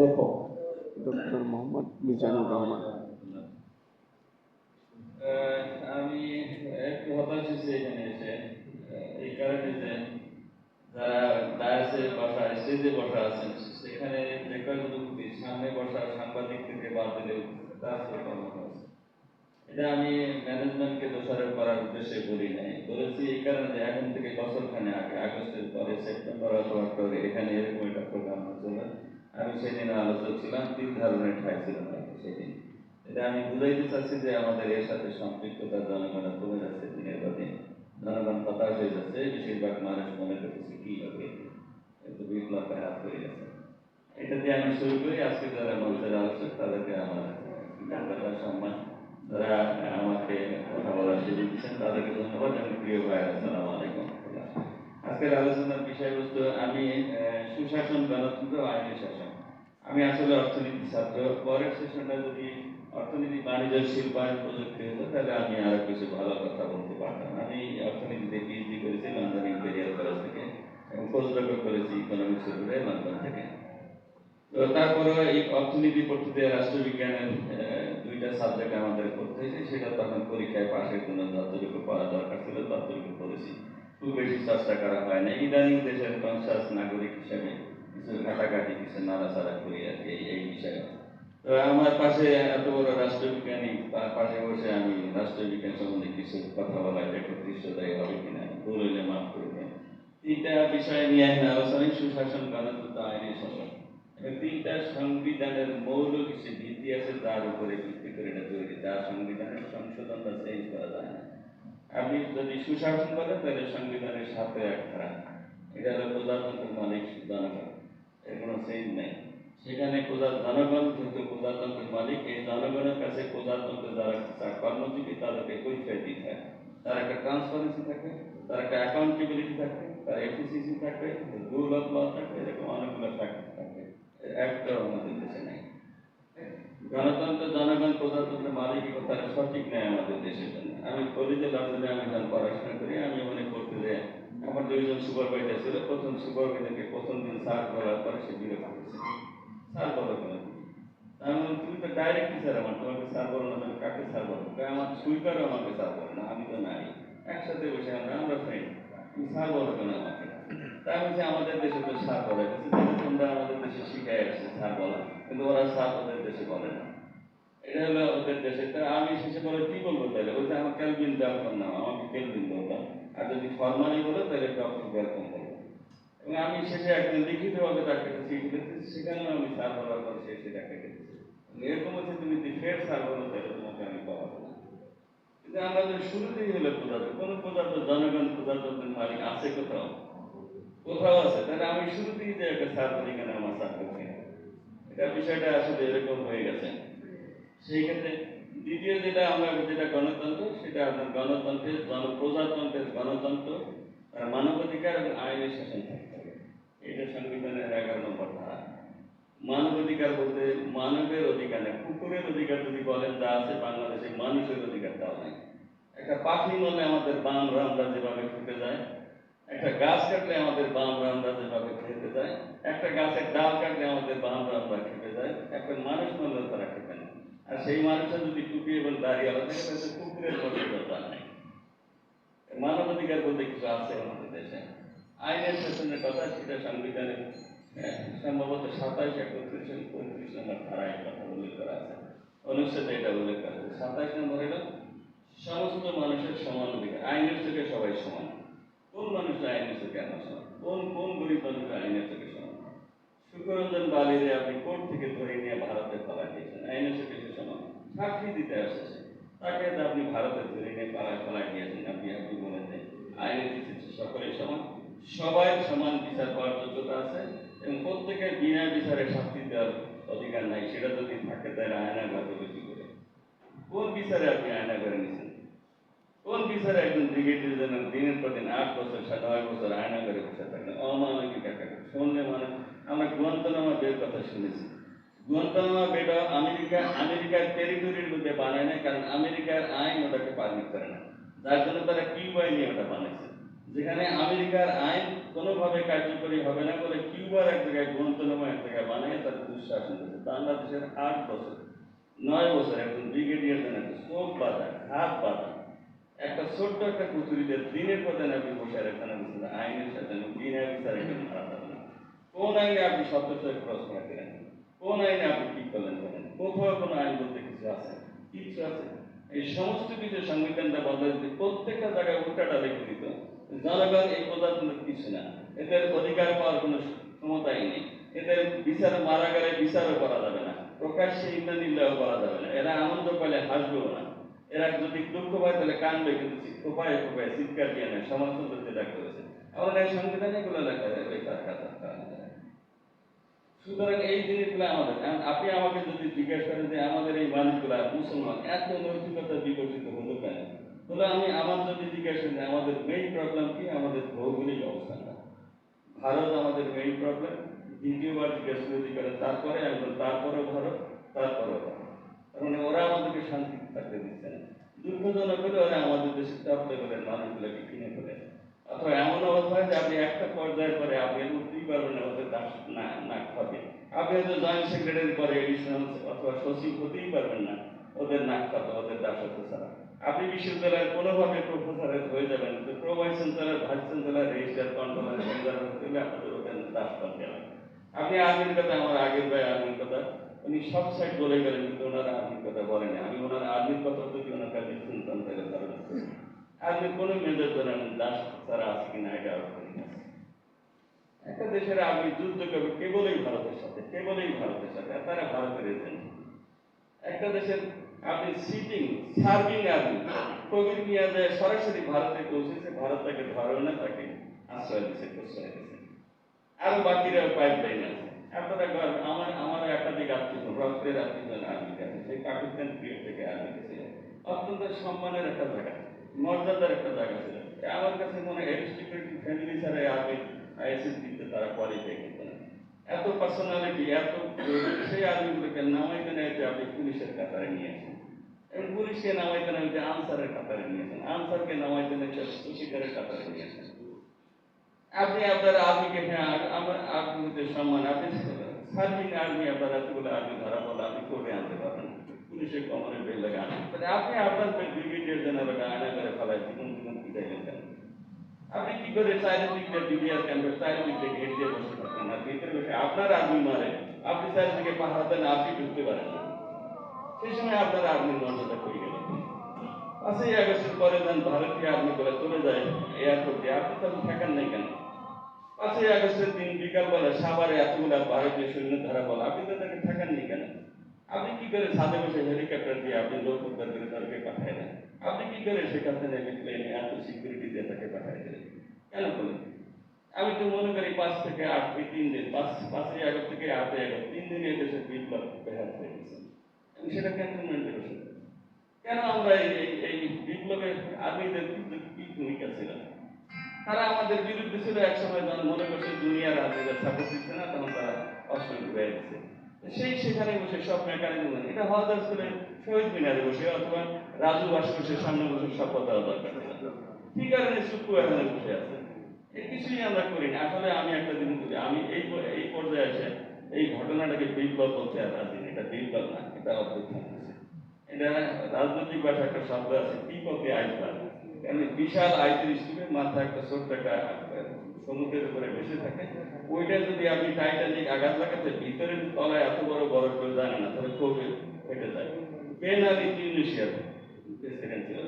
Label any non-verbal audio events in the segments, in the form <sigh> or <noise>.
লেখক। ডক্টর মোহাম্মদ মিজানুর রহমান। আমি একটু হতাশ হয়েছি এখানে এসে। এই কারণে যে যারা ডায়াসে বসা স্টেজে বসা আছেন সেখানে যে কয়েকজন সামনে বসা সাংবাদিকদেরকে বাদ দিলে তার এটা আমি ম্যানেজমেন্টকে দোষারোপ করার উদ্দেশ্যে বলি নাই। বলেছি এই কারণে যে এখন থেকে বছরখানে আগে আগস্টের পরে সেপ্টেম্বর অথবা অক্টোবরে এখানে এরকম একটা প্রোগ্রাম হচ্ছিল আমি সেদিন আলোচক ছিলাম, তিন ধরনের ঠাই ছিল সেদিন। এটা আমি বুঝাইতে চাচ্ছি যে আমাদের এর সাথে সম্পৃক্ততা জনগণের কমে যাচ্ছে দিনের পর দিন। জনগণ হতাশ হয়ে যাচ্ছে, বেশিরভাগ মানুষ মনে করতেছে, কি হবে এত বিপ্লবে হাত হয়ে গেছে। এটা দিয়ে আমি শুরু করি, আজকে যারা মঞ্চের আলোচক, তাদেরকে আমার কৃতজ্ঞতা সম্মান যারা আমাকে কথা বলার সুযোগ দিচ্ছেন, তাদেরকে ধন্যবাদ। এবং প্রিয় ভাই, আসসালামু আলাইকুম। আজকের আলোচনার বিষয়বস্তু, আমি সুশাসন গণতন্ত্র আইনি শাসন আমি আসলে অর্থনীতি ছাত্র। পরের সেশনটা যদি অর্থনীতি বাণিজ্য, শিল্পায়ন প্রযুক্তি হতো, তাহলে আমি আরও কিছু ভালো কথা বলতে পারতাম। আমি অর্থনীতিতে পিএইচডি করেছি লন্ডন ইম্পেরিয়াল কলেজ থেকে, এবং পোস্টডকও করেছি ইকোনমিক্স উপরে লন্ডন থেকে। তো তারপরে এই অর্থনীতি পড়তে রাষ্ট্রবিজ্ঞানের দুইটা সাবজেক্ট আমাদের পড়তে হয়েছে। সেটা তখন পরীক্ষায় পাশের জন্য যতটুকু পড়া দরকার ছিল, ততটুকু পড়েছি। খুব বেশি চর্চা করা হয় না। ইদানিং দেশের কনসাস নাগরিক হিসেবে কিছু ঘাটাঘাটি, কিছু নাড়াচাড়া করি আর কি, এই- বিষয়ে। তো আমার পাশে এত বড় রাষ্ট্রবিজ্ঞানী তার পাশে বসে আমি রাষ্ট্রবিজ্ঞান সম্বন্ধে কিছু কথা বলা এটা দৃশ্যদায়ী হবে কিনা, ভুল হইলে মাফ করবেন। তিনটা বিষয় নিয়ে এখানে আলোচনায় সুশাসন, গণতন্ত্র, আইনি শাসন। তিনটা সংবিধানের মৌল কিছু ভিত্তি আছে, তার উপরে ভিত্তি করে এটা তৈরি। যা সংবিধানের সংশোধন বা চেঞ্জ করা যায় না। আপনি যদি সুশাসন করেন, তাহলে সংবিধানের সাথে এক ধারা এটা হলো প্রজাতন্ত্রের মালিক জনগণ। এর কোনো চেঞ্জ নেই। সেখানে প্রজা জনগণ কিন্তু প্রজাতন্ত্রের মালিক, এই জনগণের কাছে প্রজাতন্ত্র যারা কর্মজীবী, তাদেরকে পরিচয় দিতে হয়। তার একটা ট্রান্সপারেন্সি থাকে, তার একটা অ্যাকাউন্টেবিলিটি থাকে, তার এফিসিসি থাকবে রুল অফ এরকম অনেকগুলো থাকবে এর আমাদের গণতন্ত্র, জনগণ, প্রজাতন্ত্রের মালিকই কথা সঠিক নেই আমাদের দেশের জন্য। আমি কলেজে লন্ডনে আমি যখন পড়াশোনা করি। আমি মনে করতে যে আমার দুইজন সুপারভাইজার ছিল। প্রথম সুপারভাইজারকে প্রথম দিন স্যার বলার পরে সে বিরক্ত স্যার বলো তুমি? তো ডাইরেক্ট টিচার আমার। তোমাকে স্যার বলো না তুমি কাকে স্যার বলো? আমার সুইকারও আমাকে স্যার বলে না, আমি তো নাই একসাথে বসে আমরা আমরা ফ্রেন্ড তুমি স্যার বলো কেন আমাকে? তাই আমাদের দেশে তো স্যার বলে তোমরা আমাদের দেশে শিখাই আসছে স্যার বলা কিন্তু ওরা স্যার ওদের দেশে বলে না। এটা হলো ওদের দেশে। আমি শেষে বলে কি বলব তাহলে? বলছে, আমার ক্যালভিন দেওয়ার নাম, আমাকে ক্যালভিন বলতাম আর যদি ফরমালি বলো, তাহলে ডক্টর ওয়েলকাম বলব। এবং আমি শেষে একদিন লিখিতভাবে তাকে চিঠি লিখতেছি, সেখানেও আমি স্যার বলার পর সে সেটা কেটেছি এরকম হচ্ছে তুমি যদি ফের স্যার বলো, তাহলে তোমাকে আমি পড়াবো না কিন্তু আমাদের শুরুতেই হলো প্রজাতন্ত্র, কোন প্রজাতন্ত্র, জনগণ, প্রজাতন্ত্রের মালিক আছে কোথাও? কোথাও আছে। তাহলে আমি শুরুতেই যে একটা স্যার বলি কেন আমার স্যার এটা বিষয়টা আসলে এরকম হয়ে গেছে। সেই ক্ষেত্রে দ্বিতীয় যেটা আমরা যেটা গণতন্ত্র, সেটা আপনার গণতন্ত্রের প্রজাতন্ত্রের গণতন্ত্র মানবাধিকার এবং আইনের শাসন থাকতে এটা সংবিধানের এগারো নম্বর ধারা। মানবাধিকার বলতে মানবের অধিকার নেই, কুকুরের অধিকার যদি বলেন, যা আছে বাংলাদেশে মানুষের অধিকার তাও নাই। একটা পাখি মনে আমাদের বাম রামরা যেভাবে খেতে যায় একটা গাছ কাটলে আমাদের বাম রামরা যেভাবে খেতে যায়, একটা গাছের ডাল কাটলে আমাদের বাম রামরা খেতে যায়, একটা মানুষ মনে তারা খেতে না। আর সেই মানুষের যদি টুপি এবং দাঁড়িয়ে আলাদা থাকে তাহলে কুকুরের মর্যাদা নাই। মানবাধিকার বলতে কিছু আছে আমাদের দেশে। আইনের শাসনের কথা সেটা সংবিধানের সম্ভবত সাতাইশ একত্রিশ পঁয়ত্রিশ নম্বর ধারায় কথা উল্লেখ করা আছে। অনুচ্ছেদে এটা উল্লেখ করা আছে। সাতাইশ নম্বর এটা সমস্ত মানুষের সমান অধিকার। আইনের চোখে সবাই সমান। কোন মানুষটা আইনের চোখে সমান কোন কোন গরিব মানুষটা আইনের চোখে সমান সুখরঞ্জন বালিরে আপনি কোর্ট থেকে ধরে নিয়ে ভারতে পালা দিয়েছেন আইনের চোখে সে সমান সাক্ষী দিতে আসছে তাকে তো আপনি ভারতে ধরে নিয়ে পালায় পালায় দিয়েছেন আপনি আপনি বলেছেন আইনের ভিত্তিতে সকলেই সমান। সবাই সমান বিচার পাওয়ার যোগ্যতা আছে এবং প্রত্যেকের বিনা বিচারে শাস্তি দেওয়ার অধিকার নাই। সেটা যদি থাকে তাহলে আয়না করে? কোন বিচারে আপনি আয়না করে নিয়েছেন কোন বিচারে একজন ব্রিগেডিয়ার জেনারেল দিনের পর দিন আট বছর সাত নয় বছর আয়না করে বসে থাকলেন অমানবিক কথা। শুনলে মানে আমরা গুয়ান্তনামা বের কথা শুনেছি গুয়ান্তনামা বেটা আমেরিকা আমেরিকার টেরিটরির মধ্যে বানায় না কারণ আমেরিকার আইন ওটাকে পারমিট করে না যার জন্য তারা কিউবাই নিয়ে ওটা বানাইছে যেখানে আমেরিকার আইন কোনোভাবে কার্যকরী হবে না বলে কিউবার এক জায়গায় গুয়ান্তনামা এক জায়গায় বানিয়ে তার শাসন করেছে বাংলাদেশের আট বছর নয় বছর একজন ব্রিগেডিয়ার জেনারেল চোখ বাঁধা হাত বাঁধা একটা ছোট্ট একটা কুচুরিতে দিনের দিন আপনি বসে বলছেন আইনের সাথে বিনা বিচারে কেন মারা যাবে না। কোন আইনে আপনি সত্যের প্রশ্ন রাখলেন কোন আইনে আপনি কি করলেন বলেন কোথাও কোনো আইন বলতে কিছু আছে? কিছু আছে? এই সমস্ত কিছু সংবিধানটা বদলে দিতে প্রত্যেকটা জায়গায় উল্টাটা লিখে দিত, জনগণ এই প্রজাতন্ত্র কিছু না। এদের অধিকার পাওয়ার কোনো ক্ষমতাই নেই। এদের বিচার মারা গেলে বিচারও করা যাবে না। প্রকাশ্যে ইন্দা নির্লয় করা যাবে না। এরা আনন্দ পেলে হাসবেও না। এরা যদি দুঃখ পায় তাহলে কানবে কিন্তু কোপায় কোপায় চিৎকার দিয়ে নেয় সমাজতন্ত্র যেটা করেছে। আমরা এই সংবিধানে এগুলো লেখা যায় ওই তার কথা সুতরাং এই জিনিসগুলো আমাদের আপনি আমাকে যদি জিজ্ঞেস করেন যে আমাদের এই মানুষগুলা মুসলমান এত নৈতিকতা বিকশিত হলো কেন? তাহলে আমি আমার যদি জিজ্ঞেস করেন আমাদের মেইন প্রবলেম কি? আমাদের ভৌগোলিক অবস্থানটা ভারত আমাদের মেইন প্রবলেম দ্বিতীয়বার জিজ্ঞেস যদি করে তারপরে বলি, তারপরেও ভারত তারপরেও ভারত। তার মানে ওরা আমাদেরকে শান্তি থাকতে দিচ্ছে না। দুর্ঘটনা করে ওরা আমাদের দেশে চাপতে করে মানুষগুলোকে কিনে ফেলে। অথবা এমন অবস্থা হয় যে আপনি একটা পর্যায়ের পরে আপনি উঠতেই পারবেন না, ওদের দাস না না খাবে। আপনি হয়তো জয়েন্ট সেক্রেটারি পরে এডিশনাল অথবা সচিব হতেই পারবেন না, ওদের নাক খাতে ওদের দাসত্ব ছাড়া। আপনি বিশ্ববিদ্যালয়ের কোনোভাবে প্রফেসরের হয়ে যাবেন কিন্তু pro vice chancellor vice chancellor registrar controller হতে হলে আপনাদের ওখানে দাস হবে। আপনি আগের কথা, আমার আগের ভাই আগের কথা উনি সব সাইড বলে গেলেন, কিন্তু ওনারা আর্মির কথা বলেনি আমি ওনার আর্মির কথা যদি ওনার কাছে শুনতাম তাহলে ধারণা। আর্মির কোনো মেজর ধরেন দাস তারা আছে কিনা এটা। একটা দেশের আর্মি যুদ্ধ করবে, কেবলই ভারতের সাথে, কেবলই ভারতের সাথে তারা ভারতের এজেন্ট একটা দেশের আপনি সিটিং সার্ভিং আর্মি কোভিড নিয়ে যায় সরাসরি ভারতে পৌঁছেছে, ভারত তাকে ধরেও না, তাকে আশ্রয় দিচ্ছে প্রশ্রয় দিচ্ছে আরও বাকিরা পাইপ লাইন আছে আপনারা গর- আমার আমার একাধিক আত্মীয়, রক্তের আত্মীয় আর্মিতে আছে সেই পাকিস্তান পিরিয়ড থেকে আর্মিতে ছিল অত্যন্ত সম্মানের একটা জায়গা, মর্যাদার একটা জায়গা ছিল। আমার কাছে মনে হয় এরিস্টিক্রেটিভ ফ্যামিলি ছাড়া আর্মি আইএসএস দিতে তারা কোয়ালিফাই করতো না। এত পার্সোনালিটি এত <coughs> সেই আর্মিগুলোকে নামাইতে নেয় যে আপনি পুলিশের কাতারে নিয়ে আসেন। এবং পুলিশকে নামাইতে নেয় যে আনসারের কাতারে নিয়ে আসেন। আনসারকে নামাইতে নেয় শিকারের কাতারে নিয়ে আসেন। আপনি আপনার আর্মিকে হ্যাঁ আ- আমার আর্মিতে সম্মান আপনি সার্ভিং আর্মি আপনার এতগুলো আর্মি ধরা বলে আপনি করে আনতে পারবেন না। পুলিশের কমরে বেল লাগে আনেন তাহলে আপনি আপনার ব্রিগেডিয়ার জেনারেল আয়না করে ফেলায় জীবন জীবন পিটাইলেন কেন আপনি কি করে চারিদিক দিয়ে বিডিআর ক্যাম্পের চারিদিক দিয়ে ঘের দিয়ে বসে থাকেন আর ভিতরে বসে আপনার আর্মি মারে আপনি চারিদিকে পাহারা দেন আপনি ঢুকতে পারেন না সেই সময় আপনার আর্মির মর্যাদা কই গেল পাঁচই আগস্টের পরে যখন ভারতীয় আর্মি করে চলে যায় এয়ারপোর্টে আপনি তখন থাকেন নাই কেন পাঁচই আগস্টের দিন বিকালবেলা সাভারে এতগুলা ভারতীয় সৈন্য ধরা বলা আপনি তো তাকে থাকেননি কেন? আপনি কি করে ছাদে বসে হেলিকপ্টার দিয়ে আপনি লোক উদ্ধার করে তাদেরকে পাঠায় দেন? আপনি কি করে সেখান থেকে প্লেনে এত সিকিউরিটি দিয়ে তাকে পাঠায় দিলেন? কেন বলেন আমি তো মনে করি পাঁচ থেকে আট এই তিন দিন, পাঁচ, পাঁচই আগস্ট থেকে আটই আগস্ট, তিন দিনে দেশের বিপ্লব ব্যাহত হয়ে গেছে। এবং সেটা ক্যান্টনমেন্টের ওষুধ কেন আমরা এই এই- এই বিপ্লবে আর্মিদের কি ভূমিকা ছিল? তারা আমাদের বিরুদ্ধে ছিল এক সময় যখন মনে করছে দুনিয়ার আর্মিরা সাপোর্ট দিচ্ছে না, তখন তারা অস্ত্র ঘুরে দিচ্ছে। সেই সেখানে বসে সব মেকানিজম এটা হওয়া দরকার শহীদ মিনারে বসে অথবা রাজু বসে সামনে বসে শপথ দেওয়া দরকার কি কারণে চুপ্পু এখানে বসে আছে। কিছুই আমরা করি না আসলে আমি একটা জিনিস বলি, আমি এই এই পর্যায়ে এসে এই ঘটনাটাকে বিপ্লব বলতে আর রাজি। এটা বিপ্লব না, এটা অভ্যুত্থান এটা রাজনৈতিক ভাষা একটা শব্দ আছে বিপক্ষে আইসবার্গ কারণ বিশাল আইসের স্টিমের মাথা একটা ছোট্ট একটা সমুদ্রের উপরে ভেসে থাকে। ওইটা যদি আপনি টাইটানিক আঘাত লাগাতে ভিতরে তলায় এত বড় বড় কেউ জানে না তাহলে খুব ফেটে যায়। টিউনিশিয়ার প্রেসিডেন্ট ছিল।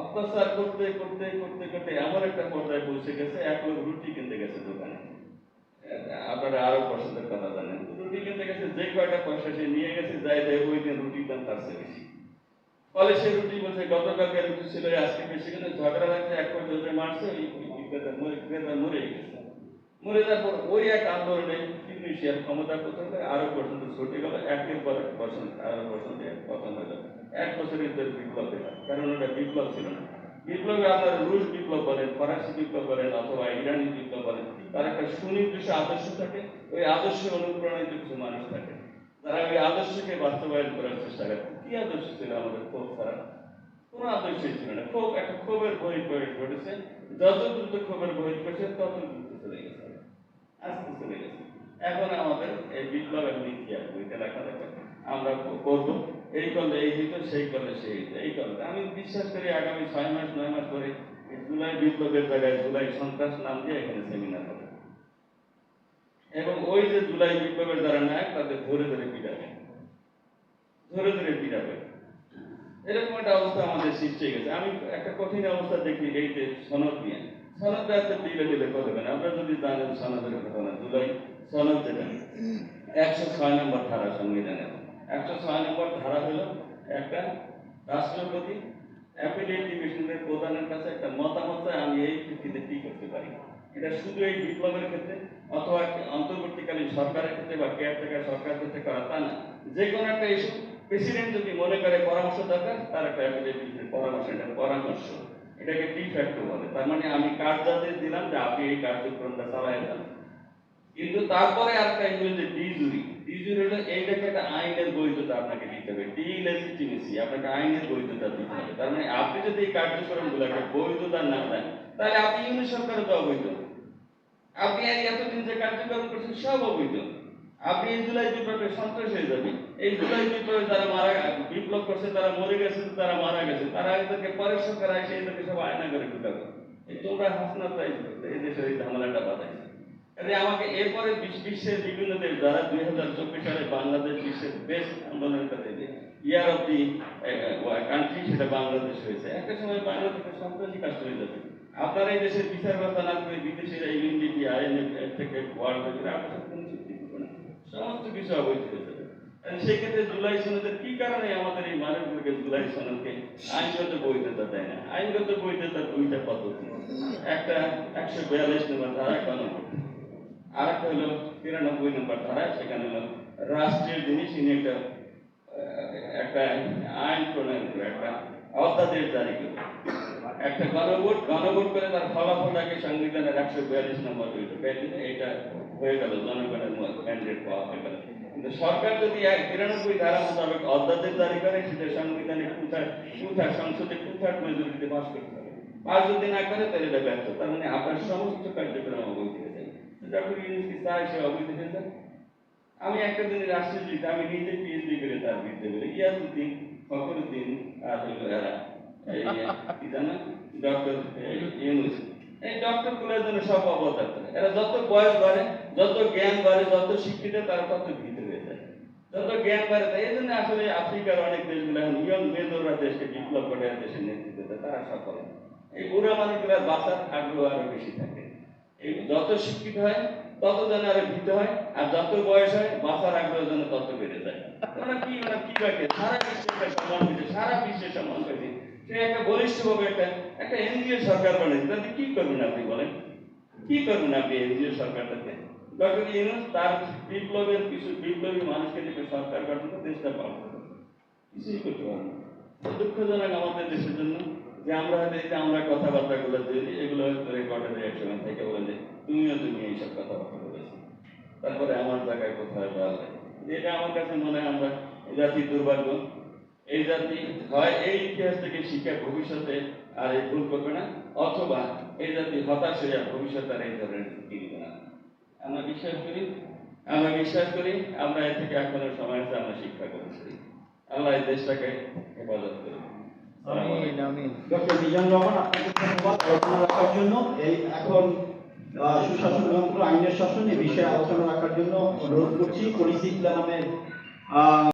অত্যাচার করতে করতে করতে করতে এমন একটা পর্যায়ে পৌঁছে গেছে, এক লোক রুটি কিনতে গেছে দোকানে। আপনারা আরও পছন্দের কথা জানেন। রুটি কিনতে গেছে, যে কয়টা পয়সা সে নিয়ে গেছে, যাই দেয় ওই দিন রুটির দাম তার চেয়ে বেশি। ফলে সে রুটি বলছে, গতকালকে রুটি ছিল আজকে বেশি কিন্তু ঝগড়া লাগছে, এক পর্যন্ত মারছে ওই মরে, ক্রেতা মরে গেছে। মরে যাওয়ার পর ওই এক আন্দোলনে টিউনিশিয়ার ক্ষমতা পর্যন্ত আরও পর্যন্ত ছুটে গেল, একের পর এক বছর আরও বছর পতন হয়ে গেল এক বছরের ভিতরে বিপ্লব দেখা, কারণ ওটা বিপ্লব ছিল না। বিপ্লবে আপনার রুশ বিপ্লব বলেন, ফরাসি বিপ্লব বলেন, অথবা ইরানি বিপ্লব বলেন, তার একটা সুনির্দিষ্ট আদর্শ থাকে, ওই আদর্শ অনুপ্রাণিত কিছু মানুষ থাকে। তারা ওই আদর্শকে বাস্তবায়ন করার চেষ্টা করে। কি আদর্শ ছিল আমাদের ক্ষোভ ছাড়া? ছিল না। ক্ষোভ একটা ক্ষোভের প্রয়োগ ঘটেছে। যত দ্রুত ক্ষোভের বই ঘটেছে তত দ্রুত চলে গেছে। আস্তে চলে গেছে। এখন আমাদের এই বিপ্লব লেখা আমরা করব এই করলে এই সেই করলে সেই এই করলে আমি বিশ্বাস করি আগামী ছয় মাস, নয় মাস পরে জুলাই বিপ্লবের জায়গায় জুলাই সন্ত্রাস নাম দিয়ে এখানে সেমিনার হবে। এবং ওই যে জুলাই বিপ্লবের যারা নায়ক, তাদের ধরে ধরে পিটাবে। ধরে ধরে পিটাবে এরকম একটা অবস্থা আমাদের সৃষ্টি হয়ে গেছে। আমি একটা কঠিন অবস্থা দেখি এই যে সনদ নিয়ে। সনদ রাখতে দিলে দিলে করবেন আপনারা যদি জানেন সনদের ঘটনা জুলাই সনদ যেটা। একশো ছয় নম্বর ধারা সংবিধানের একশো ছয় নম্বর ধারা হলো একটা রাষ্ট্রপতি অ্যাপিলেট ডিভিশনের প্রধানের কাছে একটা মতামত আমি এই ভিত্তিতে কি করতে পারি? এটা শুধু এই বিপ্লবের ক্ষেত্রে অথবা অন্তর্বর্তীকালীন সরকারের ক্ষেত্রে বা কেয়ারটেকার সরকারের ক্ষেত্রে করা তা না। যে কোনো একটা ইস্যু প্রেসিডেন্ট যদি মনে করে পরামর্শ দরকার, তার একটা ডিভিশনের পরামর্শ এটা, পরামর্শ। এটাকে ডিফ্যাক্টো বলে। তার মানে আমি কার্যাদেশ দিলাম যে আপনি এই কার্যক্রমটা চালায় যান। কিন্তু তারপরে আরেকটা ইংরেজি ডিজুরি ডিজুরি হলো এইটাকে একটা আইনের বৈধতা আপনাকে দিতে হবে। ডি লেজিটিমেসি আপনাকে আইনের বৈধতা দিতে হবে। তার মানে আপনি যদি এই কার্যক্রমগুলোকে বৈধতা না দেন, তাহলে আপনি ইউনিট সরকারও তো অবৈধ। আপনি এতদিন যে কার্যক্রম করছেন, সব অবৈধ। আপনি এই জুলাই বিপ্লবে সন্ত্রাস হয়ে যাবে এই জুলাই বিপ্লবে যারা মারা বিপ্লব করছে, তারা মরে গেছে, তারা মারা গেছে, তারা এদেরকে পরের সরকার আসে এদেরকে সব আয়না করে ঢুকাবে। এই তোমরা হাসনা প্রাইজ এই দেশের এই ঝামেলাটা বাঁধাইছে। কাজে আমাকে এরপরে বিশ্বের বিভিন্ন দেশ, যারা দুই হাজার চব্বিশ সালে বাংলাদেশ বিশ্বের বেস্ট আন্দোলন করতে ইয়ার অফ দি কান্ট্রি সেটা বাংলাদেশ হয়েছে। একটা সময় বাংলাদেশের সন্ত্রাসী কাজ হয়ে যাবে। আপনারা এই দেশের বিচার ব্যবস্থা না করে বিদেশের ইউনিটি, আইএনএফ থেকে ওয়ার্ল্ড আপনার কোনো চুক্তি সমস্ত কিছু অবৈধ হয়ে যাবে। তাহলে সেই ক্ষেত্রে জুলাই সনদের কি কারণে আমাদের এই মানুষগুলোকে জুলাই সনদকে আইনগত বৈধতা দেয় না? আইনগত বৈধতার দুইটা পদ্ধতি। একটা একশো বিয়াল্লিশ নম্বর ধারা কানুন আর একটা হলো তিরানব্বই নম্বর ধারা, সেখানে হলো রাষ্ট্রের জিনিস ইনি একটা একটা আইন প্রণয়ন করে, একটা অধ্যাদেশ জারি করে। একটা গণভোট গণভোট করে তার ফলাফলটাকে সংবিধানের একশো বিয়াল্লিশ নম্বর দিলে এটা হয়ে গেল, জনগণের ম্যান্ডেট পাওয়া হয়ে গেল। কিন্তু সরকার যদি এক তিরানব্বই ধারা মোতাবেক অধ্যাদেশ জারি করে সেটা সংবিধানে কুথার কুথার সংসদে কুথার মেজরিটিতে পাস করতে হবে। পাস যদি না করে, তাহলে এটা ব্যর্থ। তার মানে আপনার সমস্ত কার্যক্রম অবৈধ হয়ে যায় ডক্টর ইউনুস কি চায়, সে অবৈধ হয়ে যায়। আমি একটা দিন রাষ্ট্রীয় আমি নিজে পিএইচডি করে তার বিরুদ্ধে বলি ইয়াসুদ্দিন ফখরুদ্দিন আর হলো এরা। এই ডক্টর ইউনুস। এই ডক্টরগুলোর জন্য সব অবতার এরা যত বয়স বাড়ে, যত জ্ঞান বাড়ে, যত শিক্ষিত, তারা তত ভীত হয়ে যায়। যত জ্ঞান বাড়ে এই জন্য আসলে আফ্রিকার অনেক দেশগুলো, এখন ইয়ং মেজররা দেশকে বিপ্লব করে দেশের নেতৃত্ব দেয়, তারা সফল এই বুড়া মানুষগুলোর বাঁচার আগ্রহ আরও বেশি থাকে। এই যত শিক্ষিত হয়, তত যেন আরও ভীত হয়, আর যত বয়স হয়, বাঁচার আগ্রহ যেন তত বেড়ে যায়। ওরা কি ওরা কি রাখে সারা বিশ্বে একটা সম্মান পেয়েছে সারা বিশ্বে সম্মান পেয়েছে সে একটা বলিষ্ঠ ভাবে একটা একটা এনজিও সরকার বানিয়েছে, তাতে কি করবেন আপনি বলেন? কি করবেন আপনি, এনজিও সরকারটাতে ডক্টর ইউনুস তার বিপ্লবের কিছু বিপ্লবী মানুষকে দেখে সরকার গঠন করে দেশটা পালন কিছুই করতে পারব দুঃখজনক আমাদের দেশের জন্য যে আমরা হয়তো এই যে আমরা কথাবার্তা গুলো দিই এগুলো হয়তো রেকর্ডে দেয় একসময় থেকে বলে যে, তুমিও তুমি এইসব কথাবার্তা বলেছ। তারপরে আমার জায়গায় কোথায় বল এটা আমার কাছে মনে হয় আমরা এই জাতি দুর্ভাগ্য। এই জাতি হয় এই ইতিহাস থেকে শিক্ষা ভবিষ্যতে আর এই ভুল করবে না অথবা এই জাতি হতাশ হয়ে আর ভবিষ্যতে আর এই ধরনের ঝুঁকি না। আমরা বিশ্বাস করি আমরা বিশ্বাস করি আমরা এর থেকে এখনও সময় আছে আমরা শিক্ষা করি। আল্লাহ এই দেশটাকে হেফাজত করি আমিন আমিন ডক্টর মিজানুর রহমান আপনাকে ধন্যবাদ আলোচনা রাখার জন্য। এই এখন সুশাসন আইনের শাসন এই বিষয়ে আলোচনা রাখার জন্য অনুরোধ করছি পরিচিত নামের আহ